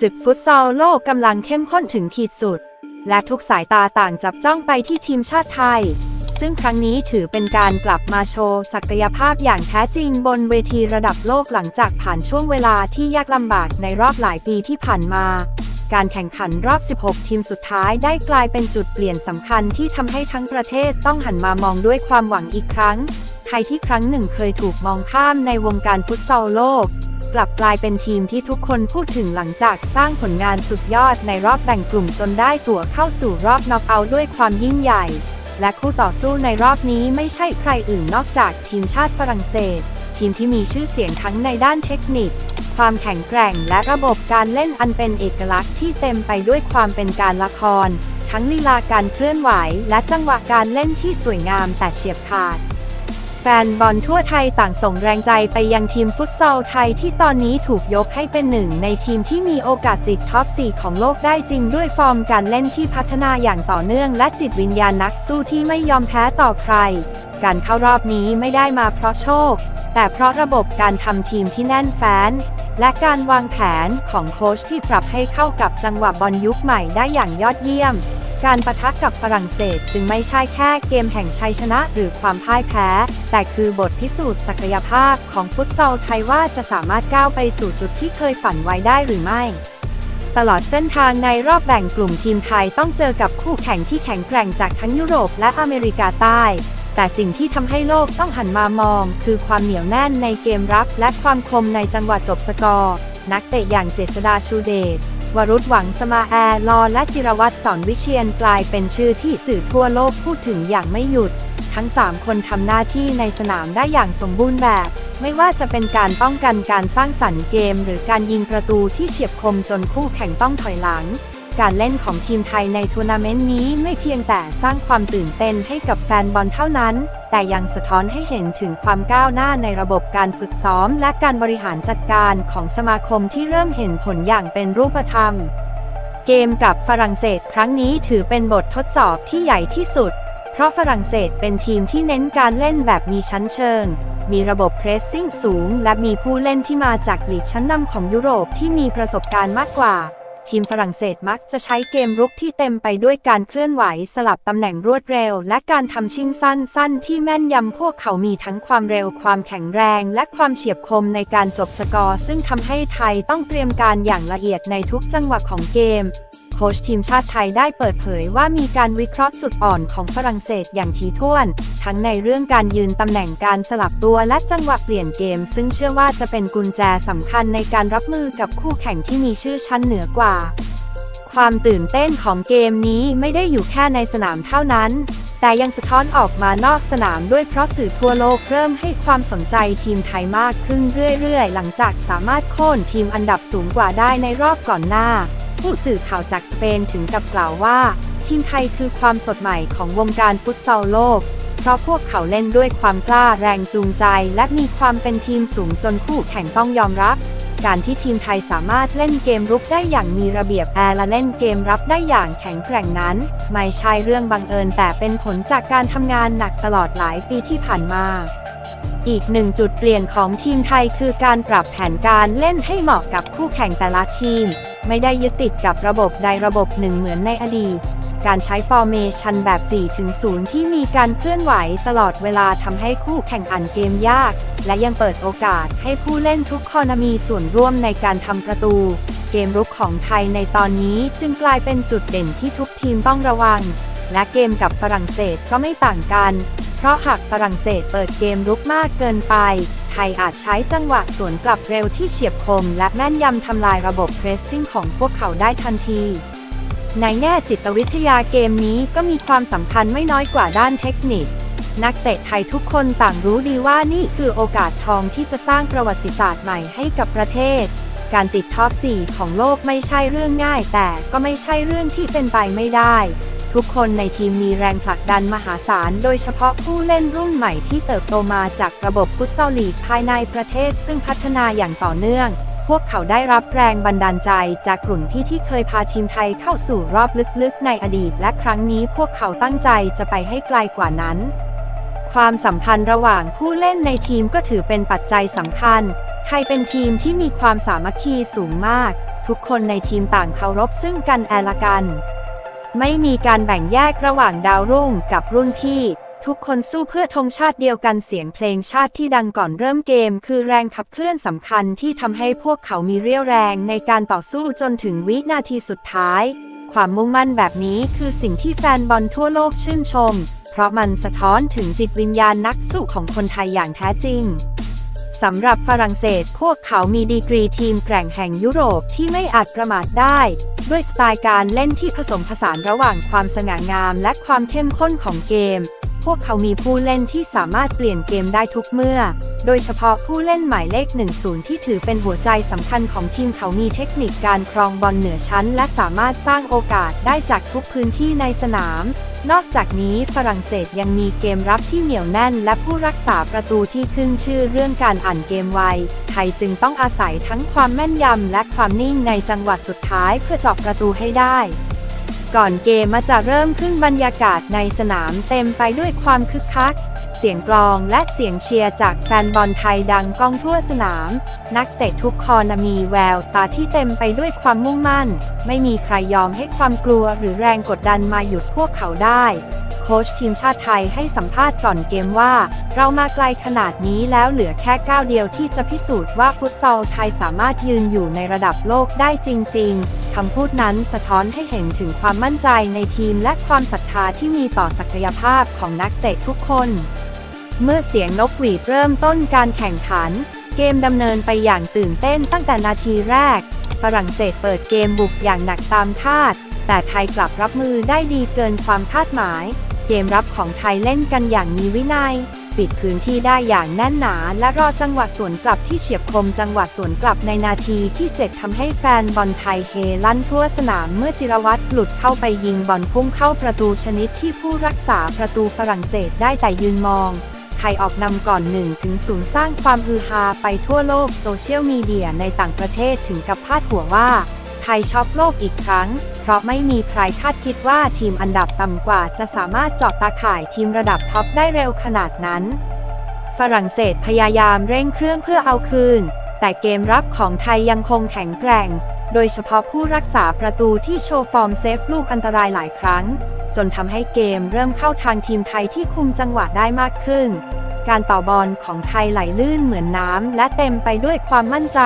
ศึกฟุตซอลโลกกำลังเข้มข้นถึงขีดสุด และทุกสายตาต่างจับจ้องไปที่ทีมชาติไทย ซึ่งครั้งนี้ถือเป็นการกลับมาโชว์ศักยภาพอย่างแท้จริงบนเวทีระดับโลกหลังจากผ่านช่วงเวลาที่ยากลำบากในรอบหลายปีที่ผ่านมา การแข่งขันรอบ 16 ทีมสุดท้ายได้กลายเป็นจุดเปลี่ยนสำคัญที่ทำให้ทั้งประเทศต้องหันมามองด้วยความหวังอีกครั้ง ไทยที่ครั้งหนึ่งเคยถูกมองข้ามในวงการฟุตซอลโลก กลับกลายเป็นทีมที่ทุกคนพูดถึงหลังจากสร้างผลงานสุดยอดในรอบแบ่งกลุ่มจนได้ตั๋วเข้าสู่รอบน็อกเอาท์ด้วยความยิ่งใหญ่ และคู่ต่อสู้ในรอบนี้ไม่ใช่ใครอื่นนอกจากทีมชาติฝรั่งเศส ทีมที่มีชื่อเสียงทั้งในด้านเทคนิค ความแข็งแกร่งและระบบการเล่นอันเป็นเอกลักษณ์ที่เต็มไปด้วยความเป็นการละคร ทั้งลีลาการเคลื่อนไหว และจังหวะการเล่นที่สวยงามแต่เฉียบขาด แฟนบอลทั่วไทยต่างส่งแรงใจไปยังทีมฟุตซอลไทยที่ตอนนี้ถูกยกให้เป็นหนึ่งในทีมที่มีโอกาสติดท็อป 4 ของโลกได้จริงด้วยฟอร์มการเล่นที่พัฒนาอย่างต่อเนื่องและจิตวิญญาณนักสู้ที่ไม่ยอมแพ้ต่อใคร การเข้ารอบนี้ไม่ได้มาเพราะโชค แต่เพราะระบบการทำทีมที่แน่นแฟ้นและการวางแผนของโค้ชที่ปรับให้เข้ากับจังหวะบอลยุคใหม่ได้อย่างยอดเยี่ยม การประทะกับฝรั่งเศสจึงไม่ใช่แค่เกมแห่งชัยชนะหรือความพ่ายแพ้ แต่คือบทพิสูจน์ศักยภาพของฟุตซอลไทยว่าจะสามารถก้าวไปสู่จุดที่เคยฝันไว้ได้หรือไม่ ตลอดเส้นทางในรอบแบ่งกลุ่มทีมไทยต้องเจอกับคู่แข่งที่แข็งแกร่งจากทั้งยุโรปและอเมริกาใต้ แต่สิ่งที่ทำให้โลกต้องหันมามอง คือความเหนียวแน่นในเกมรับ และความคมในจังหวะจบสกอร์ นักเตะอย่างเจษดาชูเดช วรุษหวังสมาแอร์ลอและจิรวัตรสอนวิเชียนกลายเป็นชื่อที่สื่อทั่วโลกพูดถึงอย่างไม่หยุด ทั้ง 3 คนทำหน้าที่ในสนามได้อย่างสมบูรณ์แบบ ไม่ว่าจะเป็นการป้องกันการสร้างสรรค์เกม หรือการยิงประตูที่เฉียบคมจนคู่แข่งต้องถอยหลัง การเล่นของทีมไทยในทัวร์นาเมนต์นี้ไม่เพียงแต่สร้างความตื่นเต้นให้กับแฟนบอลเท่านั้น แต่ยังสะท้อนให้เห็นถึงความก้าวหน้าในระบบการฝึกซ้อม และการบริหารจัดการของสมาคมที่เริ่มเห็นผลอย่างเป็นรูปธรรม เกมกับฝรั่งเศสครั้งนี้ถือเป็นบททดสอบที่ใหญ่ที่สุด เพราะฝรั่งเศสเป็นทีมที่เน้นการเล่นแบบมีชั้นเชิง มีระบบเพรสซิ่งสูง และมีผู้เล่นที่มาจากลีกชั้นนำของยุโรปที่มีประสบการณ์มากกว่า ทีมฝรั่งเศสมักจะใช้เกมรุกที่เต็มไปด้วยการเคลื่อนไหวสลับตำแหน่งรวดเร็ว และการทำชิงสั้น ๆ ที่แม่นยำพวกเขามีทั้งความเร็วความแข็งแรง และความเฉียบคมในการจบสกอร์ ซึ่งทำให้ไทยต้องเตรียมการอย่างละเอียดในทุกจังหวะของเกม โค้ชทีมชาติไทยได้เปิดเผยว่ามีการวิเคราะห์จุดอ่อนของฝรั่งเศสอย่างถี่วน ทั้งในเรื่องการยืนตำแหน่งการสลับตัวและจังหวะเปลี่ยนเกม ซึ่งเชื่อว่าจะเป็นกุญแจสำคัญในการรับมือกับคู่แข่งที่มีชื่อชั้นเหนือกว่า ความตื่นเต้นของเกมนี้ไม่ได้อยู่แค่ในสนามเท่านั้น แต่ยังสะท้อนออกมานอกสนามด้วยเพราะสื่อทั่วโลกเริ่มให้ความสนใจทีมไทยมากขึ้นเรื่อยๆ หลังจากสามารถโค่นทีมอันดับสูงกว่าได้ในรอบก่อนหน้า ผู้สื่อข่าวจากสเปนถึงกับกล่าวว่า ทีมไทยคือความสดใหม่ของวงการฟุตซอลโลก เพราะพวกเขาเล่นด้วยความกล้าแรงจูงใจ และมีความเป็นทีมสูงจนคู่แข่งต้องยอมรับ การที่ทีมไทยสามารถเล่นเกมรุกได้อย่างมีระเบียบแอร์และเล่นเกมรับได้อย่างแข็งแกร่งนั้น ไม่ใช่เรื่องบังเอิญแต่เป็นผลจากการทำงานหนักตลอดหลายปีที่ผ่านมาอีกหนึ่งจุดเปลี่ยนของทีมไทยคือการปรับแผนการเล่นให้เหมาะกับคู่แข่งแต่ละทีม ไม่ได้ยึดติดกับระบบใดระบบหนึ่งเหมือนในอดีต การใช้ฟอร์เมชันแบบ 4-0 ที่มีการเคลื่อนไหวตลอดเวลาทำให้คู่แข่งอ่านเกมยาก และยังเปิดโอกาสให้ผู้เล่นทุกคนมีส่วนร่วมในการทำประตู เกมรุกของไทยในตอนนี้จึงกลายเป็นจุดเด่นที่ทุกทีมต้องระวัง และเกมกับฝรั่งเศสก็ไม่ต่างกัน เพราะหากฝรั่งเศสเปิดเกมรุกมากเกินไป ไทยอาจใช้จังหวะสวนกลับเร็วที่เฉียบคม และแม่นยำทำลายระบบเพรสซิ่งของพวกเขาได้ทันทีในแง่จิตวิทยาเกมนี้ก็มีความสำคัญไม่น้อยกว่าด้านเทคนิค นักเตะไทยทุกคนต่างรู้ดีว่านี่คือโอกาสทองที่จะสร้างประวัติศาสตร์ใหม่ให้กับประเทศ การติดท็อป 4 ของโลกไม่ใช่เรื่องง่าย แต่ก็ไม่ใช่เรื่องที่เป็นไปไม่ได้ ทุกคนในทีมมีแรงผลักดันมหาศาล โดยเฉพาะผู้เล่นรุ่นใหม่ที่เติบโตมาจากระบบฟุตซอลลีกภายในประเทศซึ่งพัฒนาอย่างต่อเนื่อง พวกเขาได้รับแรงบันดาลใจจากกลุ่มพี่ที่เคยพาทีมไทยเข้าสู่รอบลึกๆ ในอดีต และครั้งนี้พวกเขาตั้งใจจะไปให้ไกลกว่านั้น ความสัมพันธ์ระหว่างผู้เล่นในทีมก็ถือเป็นปัจจัยสำคัญ ไทยเป็นทีมที่มีความสามัคคีสูงมาก ทุกคนในทีมต่างเคารพซึ่งกันและกัน ไม่มีการแบ่งแยกระหว่างดาวรุ่งกับรุ่นพี่ ทุกคนสู้เพื่อธงชาติเดียวกันเสียงเพลงชาติที่ดังก่อนเริ่มเกม คือแรงขับเคลื่อนสำคัญที่ทำให้พวกเขามีเรี่ยวแรงในการต่อสู้จนถึงวินาทีสุดท้าย ความมุ่งมั่นแบบนี้คือสิ่งที่แฟนบอลทั่วโลกชื่นชม เพราะมันสะท้อนถึงจิตวิญญาณนักสู้ของคนไทยอย่างแท้จริง สำหรับฝรั่งเศสพวกเขามีดีกรีทีมแกร่งแห่งยุโรปที่ไม่อาจประมาทได้ ด้วยสไตล์การเล่นที่ผสมผสานระหว่างความสง่างามและความเข้มข้นของเกม พวกเขามีผู้เล่นที่สามารถเปลี่ยนเกมได้ทุกเมื่อ โดยเฉพาะผู้เล่นหมายเลข 10 ที่ถือเป็นหัวใจสำคัญของทีมเขามีเทคนิคการครองบอลเหนือชั้น และสามารถสร้างโอกาสได้จากทุกพื้นที่ในสนาม นอกจากนี้ฝรั่งเศสยังมีเกมรับที่เหนียวแน่น และผู้รักษาประตูที่ขึ้นชื่อเรื่องการอ่านเกมไว ไทยจึงต้องอาศัยทั้งความแม่นยำและความนิ่งในจังหวะสุดท้ายเพื่อเจาะประตูให้ได้ ก่อนเกมมาจะเริ่มขึ้นบรรยากาศในสนามเต็มไปด้วยความคึกคัก เสียงกลองและเสียงเชียร์จากแฟนบอลไทยดังก้องทั่วสนาม นักเตะทุกคนมีแววตาที่เต็มไปด้วยความมุ่งมั่น ไม่มีใครยอมให้ความกลัวหรือแรงกดดันมาหยุดพวกเขาได้ โค้ชทีมชาติไทยให้สัมภาษณ์ก่อนเกมว่า เรามาไกลขนาดนี้แล้วเหลือแค่ก้าวเดียวที่จะพิสูจน์ว่าฟุตซอลไทยสามารถยืนอยู่ในระดับโลกได้จริง ๆคำพูดนั้นสะท้อนให้เห็นถึงความมั่นใจในทีมและความศรัทธาที่มีต่อศักยภาพของนักเตะทุกคน เมื่อเสียงนกหวีดเริ่มต้นการแข่งขัน เกมดำเนินไปอย่างตื่นเต้นตั้งแต่นาทีแรก ฝรั่งเศสเปิดเกมบุกอย่างหนักตามคาด แต่ไทยกลับรับมือได้ดีเกินความคาดหมาย เกมรับของไทยเล่นกันอย่างมีวินัย ปิดพื้นที่ได้อย่างแน่นหนา และรอจังหวะสวนกลับที่เฉียบคมจังหวะสวนกลับในนาทีที่ 7ทำให้แฟนบอลไทยเฮลั่นทั่วสนามเมื่อจิรวัตรหลุดเข้าไปยิงบอลพุ่งเข้าประตูชนิดที่ผู้รักษาประตูฝรั่งเศสได้แต่ยืนมอง ทยออกนำก่อน1ถึง0สร้างความฮือฮาไปทั่วโลกโซเชียลมีเดียในต่างประเทศถึงกับพาดหัวว่า ไทยช็อกโลกอีกครั้ง เพราะไม่มีใครคาดคิดว่าทีมอันดับต่ำกว่าจะสามารถเจาะตาข่ายทีมระดับท็อปได้เร็วขนาดนั้น ฝรั่งเศสพยายามเร่งเครื่องเพื่อเอาคืน แต่เกมรับของไทยยังคงแข็งแกร่ง โดยเฉพาะผู้รักษาประตูที่โชว์ฟอร์มเซฟลูกอันตรายหลายครั้ง จนทำให้เกมเริ่มเข้าทางทีมไทยที่คุมจังหวะได้มากขึ้น การต่อบอลของไทยไหลลื่นเหมือนน้ำและเต็มไปด้วยความมั่นใจ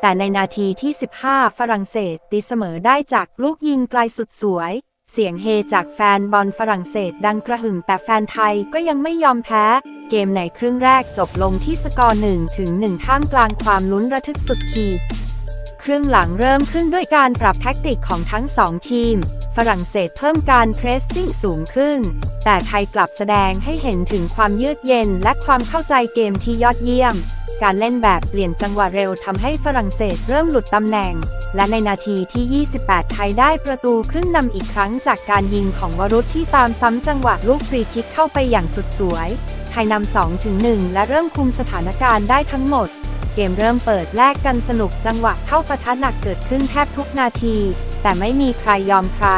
แต่ในนาทีที่ 15 ฝรั่งเศสตีเสมอได้จากลูกยิงไกลสุดสวย เสียงเฮจากแฟนบอลฝรั่งเศสดังกระหึ่มแต่แฟนไทยก็ยังไม่ยอมแพ้ เกมในครึ่งแรกจบลงที่สกอร์1ถึง1ท่ามกลางความลุ้นระทึกสุดขีด ครึ่งหลังเริ่มขึ้นด้วยการปรับแท็กติกของทั้งสองทีม ฝรั่งเศสเพิ่มการเพรสซิ่งสูงขึ้น แต่ไทยกลับแสดงให้เห็นถึงความเยือกเย็นและความเข้าใจเกมที่ยอดเยี่ยม การเล่นแบบเปลี่ยนจังหวะเร็วทำให้ฝรั่งเศสเริ่มหลุดตำแหน่ง และในนาทีที่ 28 ไทยได้ประตูขึ้นนำอีกครั้งจากการยิงของวรุษที่ตามซ้ำจังหวะลูกฟรีคิกเข้าไปอย่างสุดสวย ไทยนำ2-1 และเริ่มคุมสถานการณ์ได้ทั้งหมด เกมเริ่มเปิดแลกกันสนุกจังหวะเข้าปะทะหนักเกิดขึ้นแทบทุกนาที แต่ไม่มีใครยอมใคร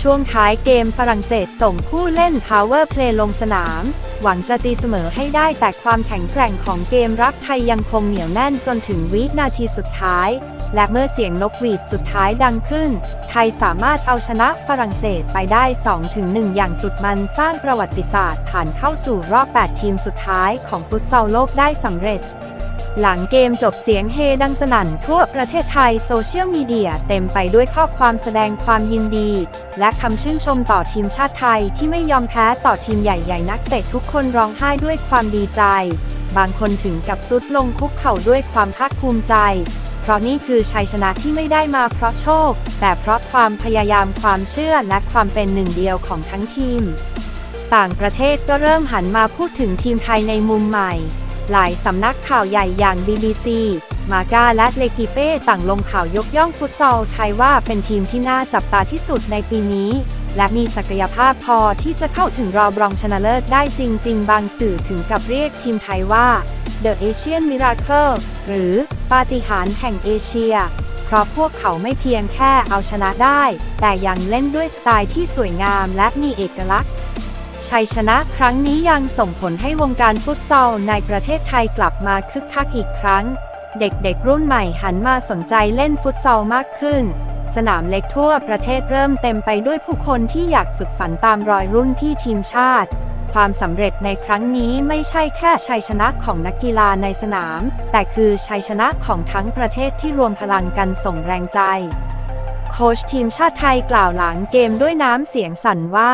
ช่วงท้ายเกมฝรั่งเศสส่งผู้เล่น Power Play ลงสนาม หวังจะตีเสมอให้ได้แต่ความแข็งแกร่งของเกมรับไทยยังคงเหนียวแน่นจนถึงวินาทีสุดท้าย และเมื่อเสียงนกหวีดสุดท้ายดังขึ้น ไทยสามารถเอาชนะฝรั่งเศสไปได้ 2-1 อย่างสุดมันสร้างประวัติศาสตร์ ผ่านเข้าสู่รอบ 8 ทีมสุดท้ายของฟุตซอลโลกได้สำเร็จ หลังเกมจบเสียงเฮดังสนั่นทั่วประเทศไทยโซเชียลมีเดียเต็มไปด้วยข้อความแสดงความยินดี และคำชื่นชมต่อทีมชาติไทยที่ไม่ยอมแพ้ต่อทีมใหญ่ ๆ นักเตะทุกคนร้องไห้ด้วยความดีใจ บางคนถึงกับซุดลงคุกเข่าด้วยความภาคภูมิใจ เพราะนี่คือชัยชนะที่ไม่ได้มาเพราะโชค แต่เพราะความพยายามความเชื่อและความเป็นหนึ่งเดียวของทั้งทีม ต่างประเทศก็เริ่มหันมาพูดถึงทีมไทยในมุมใหม่ หลายสำนักข่าวใหญ่อย่าง BBC มาก้าและเลกิเป้ต่างลงข่าวยกย่องฟุตซอลไทยว่าเป็นทีมที่น่าจับตาที่สุดในปีนี้ และมีศักยภาพพอที่จะเข้าถึงรอบรองชนะเลิศได้จริง ๆ บางสื่อถึงกับเรียกทีมไทยว่า The Asian Miracle หรือปาฏิหาริย์แห่งเอเชีย เพราะพวกเขาไม่เพียงแค่เอาชนะได้ แต่ยังเล่นด้วยสไตล์ที่สวยงามและมีเอกลักษณ์ ชัยชนะครั้งนี้ยังส่งผลให้วงการฟุตซอลในประเทศไทยกลับมาคึกคักอีกครั้ง เด็กๆ รุ่นใหม่หันมาสนใจเล่นฟุตซอลมากขึ้น สนามเล็กทั่วประเทศเริ่มเต็มไปด้วยผู้คนที่อยากฝึกฝันตามรอยรุ่นที่ทีมชาติ ความสำเร็จในครั้งนี้ไม่ใช่แค่ชัยชนะของนักกีฬาในสนาม แต่คือชัยชนะของทั้งประเทศที่รวมพลังกันส่งแรงใจ โค้ชทีมชาติไทยกล่าวหลังเกมด้วยน้ำเสียงสั่นว่า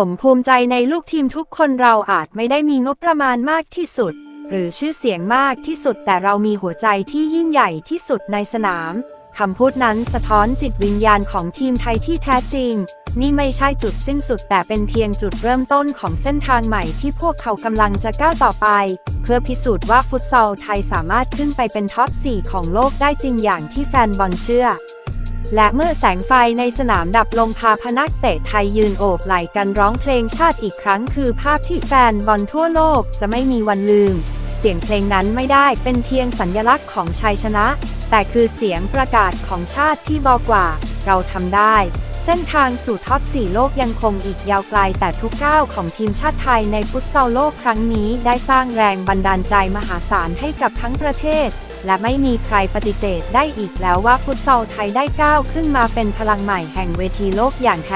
ผมภูมิใจในลูกทีมทุกคนเราอาจไม่ได้มีงบประมาณมากที่สุด หรือชื่อเสียงมากที่สุดแต่เรามีหัวใจที่ยิ่งใหญ่ที่สุดในสนามคำพูดนั้นสะท้อนจิตวิญญาณของทีมไทยที่แท้จริง นี่ไม่ใช่จุดสิ้นสุดแต่เป็นเพียงจุดเริ่มต้นของเส้นทางใหม่ที่พวกเขากำลังจะก้าวต่อไป เพื่อพิสูจน์ว่าฟุตซอลไทยสามารถขึ้นไปเป็นท็อป 4 ของโลกได้จริงอย่างที่แฟนบอลเชื่อ และเมื่อแสงไฟในสนามดับลงพาพนักเตะไทยยืนโอบไหล่กันร้องเพลงชาติอีกครั้งคือภาพที่แฟนบอลทั่วโลกจะไม่มีวันลืม เสียงเพลงนั้นไม่ได้เป็นเพียงสัญลักษณ์ของชัยชนะ แต่คือเสียงประกาศของชาติที่บอกว่า เราทำได้ เส้นทางสู่ท็อป 4 โลกยังคงอีกยาวไกลแต่ทุกก้าวของทีมชาติไทยในฟุตซอลโลกครั้งนี้ได้สร้างแรงบันดาลใจมหาศาลให้กับทั้งประเทศ และไม่มีใครปฏิเสธได้อีกแล้วว่าฟุตซอลไทยได้ก้าวขึ้นมาเป็นพลังใหม่แห่งเวทีโลกอย่างแท้